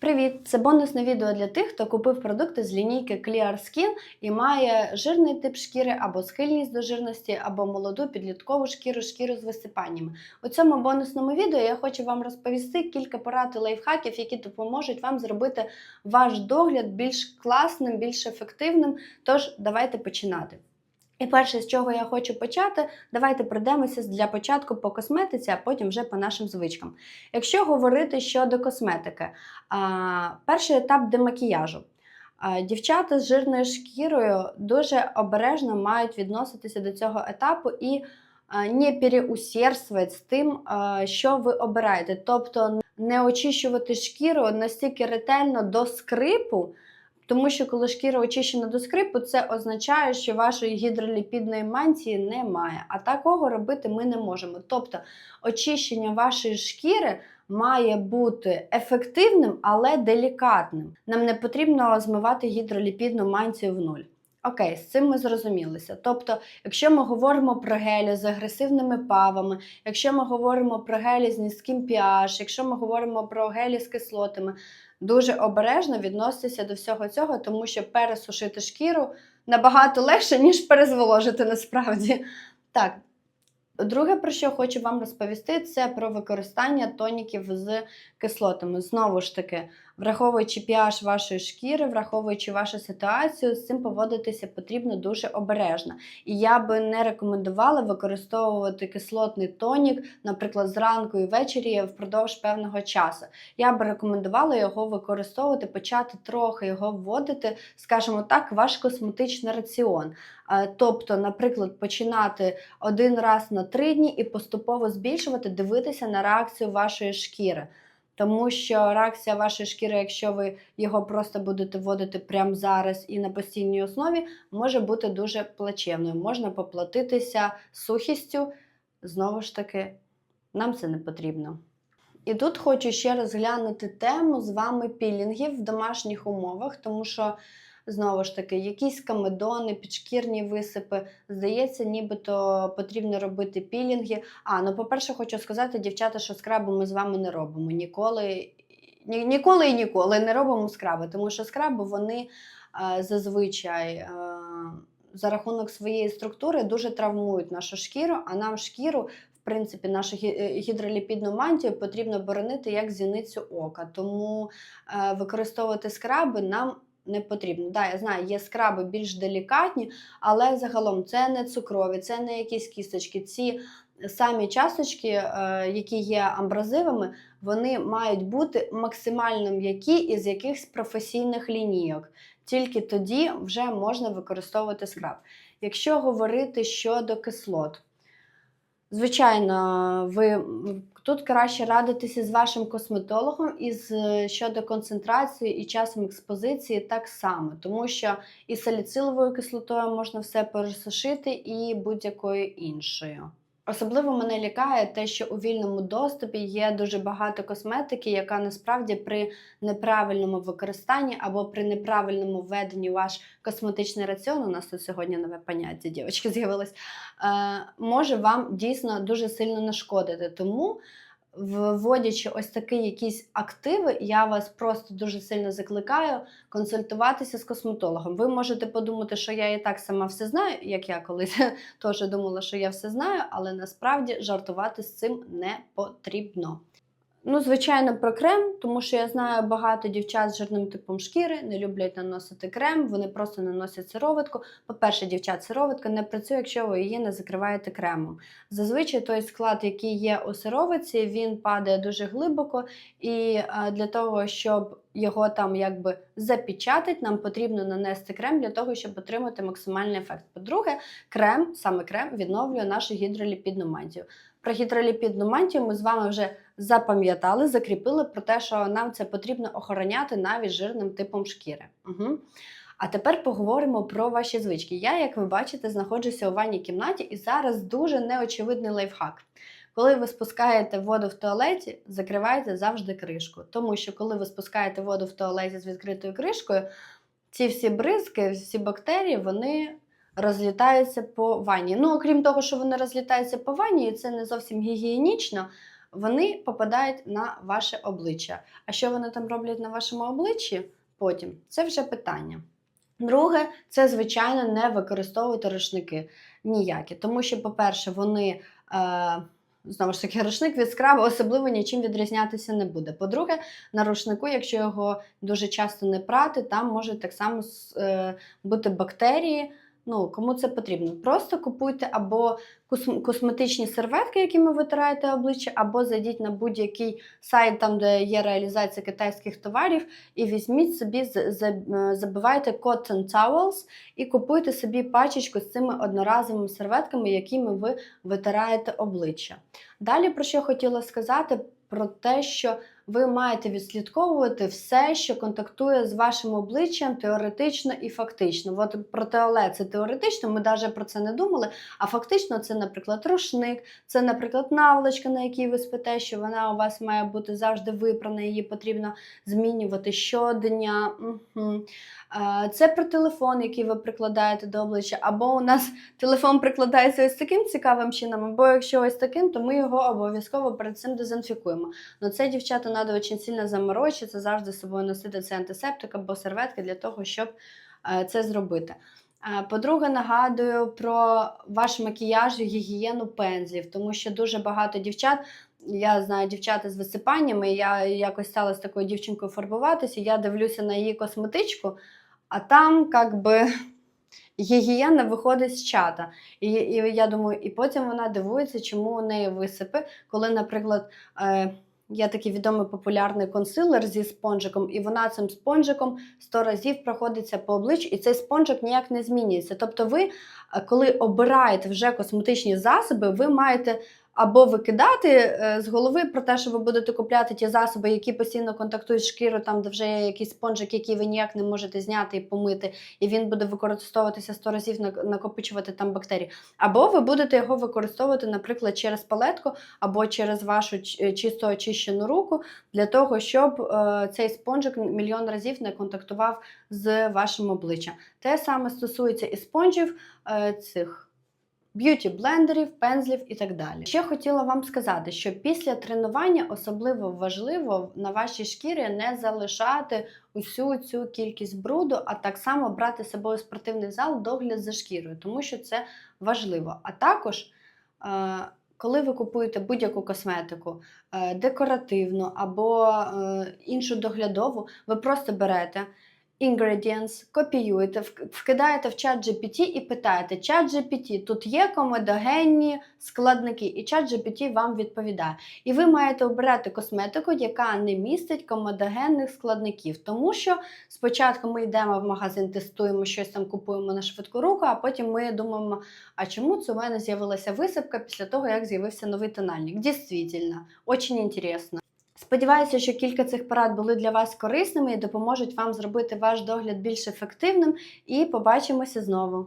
Привіт! Це бонусне відео для тих, хто купив продукти з лінійки Clear Skin і має жирний тип шкіри або схильність до жирності, або молоду підліткову шкіру, шкіру з висипаннями. У цьому бонусному відео я хочу вам розповісти кілька порад і лайфхаків, які допоможуть вам зробити ваш догляд більш класним, більш ефективним. Тож давайте починати. І перше, з чого я хочу почати, давайте пройдемося для початку по косметиці, а потім вже по нашим звичкам. Якщо говорити щодо косметики, перший етап демакіяжу. Дівчата з жирною шкірою дуже обережно мають відноситися до цього етапу і не переусердствувати з тим, що ви обираєте. Тобто не очищувати шкіру настільки ретельно до скрипу, тому що коли шкіра очищена до скрипу, це означає, що вашої гідроліпідної мантії немає. А такого робити ми не можемо. Тобто очищення вашої шкіри має бути ефективним, але делікатним. Нам не потрібно змивати гідроліпідну мантію в нуль. Окей, з цим ми зрозумілися. Тобто, якщо ми говоримо про гелі з агресивними павами, якщо ми говоримо про гелі з низьким pH, якщо ми говоримо про гелі з кислотами, дуже обережно відноситися до всього цього, тому що пересушити шкіру набагато легше, ніж перезволожити насправді. Так. Друге, про що хочу вам розповісти, це про використання тоніків з кислотами. Знову ж таки, враховуючи pH вашої шкіри, враховуючи вашу ситуацію, з цим поводитися потрібно дуже обережно. І я би не рекомендувала використовувати кислотний тонік, наприклад, зранку і ввечері впродовж певного часу. Я би рекомендувала його використовувати, почати трохи його вводити, скажімо так, ваш косметичний раціон. Тобто, наприклад, починати один раз на три дні і поступово збільшувати, дивитися на реакцію вашої шкіри. Тому що реакція вашої шкіри, якщо ви його просто будете вводити прямо зараз і на постійній основі, може бути дуже плачевною. Можна поплатитися сухістю. Знову ж таки, нам це не потрібно. І тут хочу ще розглянути тему з вами пілінгів в домашніх умовах, тому що, знову ж таки, якісь камедони, підшкірні висипи, здається, нібито потрібно робити пілінги. А, ну, по-перше, хочу сказати, дівчата, що скрабу ми з вами не робимо. Ніколи, ні, ніколи і ніколи не робимо скраби, тому що скраби вони е, зазвичай. Е, за рахунок своєї структури дуже травмують нашу шкіру, а нам шкіру в принципі, нашу е, гідроліпідну мантію потрібно боронити як зіницю ока. Тому е, використовувати скраби нам не потрібно. Да, я знаю, є скраби більш делікатні, але загалом це не цукрові, це не якісь кісточки. Ці самі часточки, е, які є амбразивами, вони мають бути максимально м'які із якихось професійних лінійок. Тільки тоді вже можна використовувати скраб. Якщо говорити щодо кислот, Звичайно, ви тут краще радитися з вашим косметологом і з щодо концентрації і часом експозиції так само, тому що і саліциловою кислотою можна все пересушити, і будь-якою іншою. Особливо мене лякає те, що у вільному доступі є дуже багато косметики, яка насправді при неправильному використанні або при неправильному введенні ваш косметичний раціон, у нас тут сьогодні нове поняття, дівчатки, з'явилось, е, може вам дійсно дуже сильно нашкодити. Тому, вводячи ось такі якісь активи, я вас просто дуже сильно закликаю консультуватися з косметологом. Ви можете подумати, що я і так сама все знаю, як я колись теж думала, що я все знаю, але насправді жартувати з цим не потрібно. Ну, звичайно, про крем, тому що я знаю багато дівчат з жирним типом шкіри, не люблять наносити крем, вони просто наносять сироватку. По-перше, дівчат, сироватка не працює, якщо ви її не закриваєте кремом. Зазвичай той склад, який є у сировиці, він падає дуже глибоко, і для того, щоб його там якби запечатати, нам потрібно нанести крем для того, щоб отримати максимальний ефект. По-друге, крем, саме крем, відновлює нашу гідроліпідну мантію. Про гідроліпідну мантію ми з вами вже запам'ятали, закріпили про те, що нам це потрібно охороняти навіть жирним типом шкіри. Угу. А тепер поговоримо про ваші звички. Я, як ви бачите, знаходжуся у ванній кімнаті, і зараз дуже неочевидний лайфхак. Коли ви спускаєте воду в туалеті, закривайте завжди кришку. Тому що коли ви спускаєте воду в туалеті з відкритою кришкою, ці всі бризки, всі бактерії, вони розлітаються по ванні. Ну, окрім того, що вони розлітаються по ванні, і це не зовсім гігієнічно. вони попадають на ваше обличчя. А що вони там роблять на вашому обличчі? Потім це вже питання. Друге, це звичайно не використовувати рушники ніякі, тому що, по-перше, вони. Е, Знову ж таки, рушник від скрабу особливо нічим відрізнятися не буде. По-друге, на рушнику, якщо його дуже часто не прати, там можуть так само е, бути бактерії. Ну, кому це потрібно? Просто купуйте або косметичні серветки, якими витираєте обличчя, або зайдіть на будь-який сайт, там, де є реалізація китайських товарів, і візьміть собі, е, забивайте cotton towels і купуйте собі пачечку з цими одноразовими серветками, якими ви витираєте обличчя. Далі про що хотіла сказати? Про те, що ви маєте відслідковувати все, що контактує з вашим обличчям теоретично і фактично. От про теолет це теоретично, ми навіть про це не думали. А фактично, це, наприклад, рушник, це, наприклад, наволочка, на якій ви спите, що вона у вас має бути завжди випрана, її потрібно змінювати щодня. Угу. Це про телефон, який ви прикладаєте до обличчя, або у нас телефон прикладається ось таким цікавим чином, або якщо ось таким, то ми його обов'язково перед цим дезінфікуємо. Ну це дівчата треба дуже сильно заморочитися, завжди з собою носити цей антисептик або серветки для того, щоб е, це зробити. Е, По-друге, нагадую про ваш макіяж і гігієну пензлів, тому що дуже багато дівчат. Я знаю дівчата з висипаннями. Я якось стала з такою дівчинкою фарбуватися. Я дивлюся на її косметичку, а там як би гігієна виходить з чата. І, і я думаю, і потім вона дивується, чому у неї висипи, коли, наприклад, е, є такий відомий популярний консилер зі спонжиком, і вона цим спонжиком 100 разів проходиться по обличчю, і цей спонжик ніяк не змінюється. Тобто, ви, е, коли обираєте вже косметичні засоби, ви маєте. Або викидати е, з голови про те, що ви будете купляти ті засоби, які постійно контактують з шкірою, там де вже є якийсь спонжик, який ви ніяк не можете зняти і помити, і він буде використовуватися 100 разів нак- накопичувати там бактерії. Або ви будете його використовувати, наприклад, через палетку або через вашу чисто очищену руку, для того, щоб е, цей спонжик мільйон разів не контактував з вашим обличчям. Те саме стосується і спонжів е, цих. Б'юті-блендерів, пензлів і так далі. Ще хотіла вам сказати, що після тренування особливо важливо на вашій шкірі не залишати усю цю кількість бруду, а так само брати з собою спортивний зал догляд за шкірою, тому що це важливо. А також, е, коли ви купуєте будь-яку косметику, е, декоративну або е, іншу доглядову, ви просто берете. Ingredients, копіюєте, вк- вкидаєте в чат GPT і питаєте: чат GPT, тут є комедогенні складники, і чат GPT вам відповідає. І ви маєте обирати косметику, яка не містить комедогенних складників. Тому що спочатку ми йдемо в магазин, тестуємо щось там, купуємо на швидку руку, а потім ми думаємо, а чому це у мене з'явилася висипка після того, як з'явився новий тональник? Дійсно, дуже інтересно. Сподіваюся, що кілька цих порад були для вас корисними і допоможуть вам зробити ваш догляд більш ефективним. І побачимося знову.